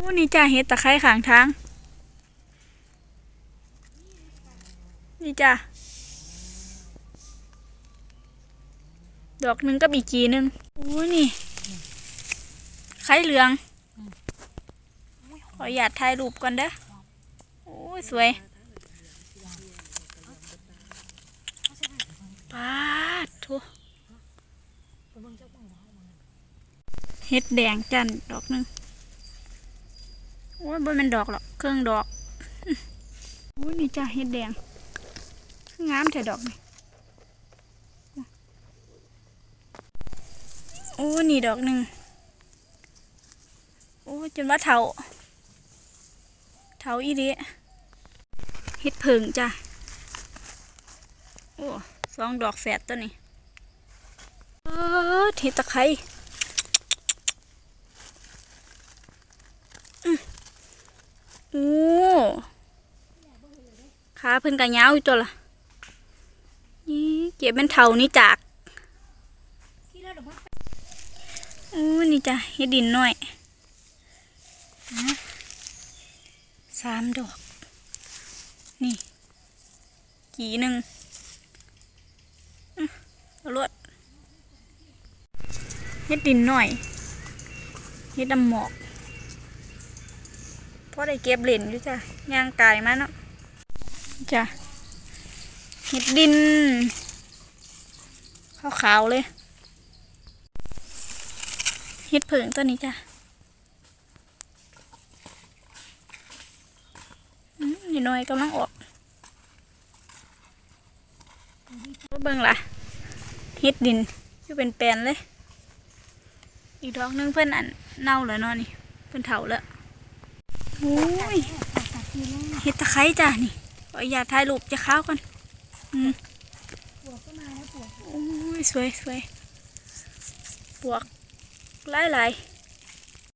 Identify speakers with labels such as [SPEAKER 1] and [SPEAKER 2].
[SPEAKER 1] อ้นี่จ้าเห็ดตะไคร้ขางทาง นี่จ้าดอกหนึ่งกับอีกกีหนึ่งโอ้นี่ ไข่เหลืองขออยากถ่ายรูปก่อนเด้อโอ้ยสวยปาดทุเห็ดแดงจันดอกหนึ่ง โอ้ยบ่แมันดอกหรอกเครื่องดอกโอ้ยนี่จ้าเห็ดแดงงามแต่ดอกนี่โอ้นี่ดอกหนึ่งโอ้จนว่าเถาเถาอีเดะเฮ็ดเพิงจ้ะโอ้สองดอกแฝดตัวนี้เออเห็ดตะไคร้อื้อ โอ้ขาเพิ่นกะยาวอยู่ตัวละนี่เก็บเป็นเท่านี่จากอู้นี่จ้ะเฮ็ดดินหน่อยสามดอก นี่ กี่หนึ่งอื้อเอาลวดเฮ็ดดินหน่อยเฮ็ดดำหมอก อได้เก็บเหรียญอยู่จ้ะย่างกายมาเนาะจ้ะเห็ดดินขาวๆเลยเห็ดเผิงตัวนี้จ้ะอืมนี่น้อยกำลังออกเบิ่งล่ะเห็ดดินคือเป็นแปลนเลย อีกดอกหนึงเพื่อนอันเน่าแล้วเนาะนี่เพื่อนเถาแล้ว โอ้ยเห็ดตะไคร้จ้ะนี่อย่าถ่ายรูปจะข้าวก่อนอืมโอ้ยสวยสวยปวกหลายหลายๆ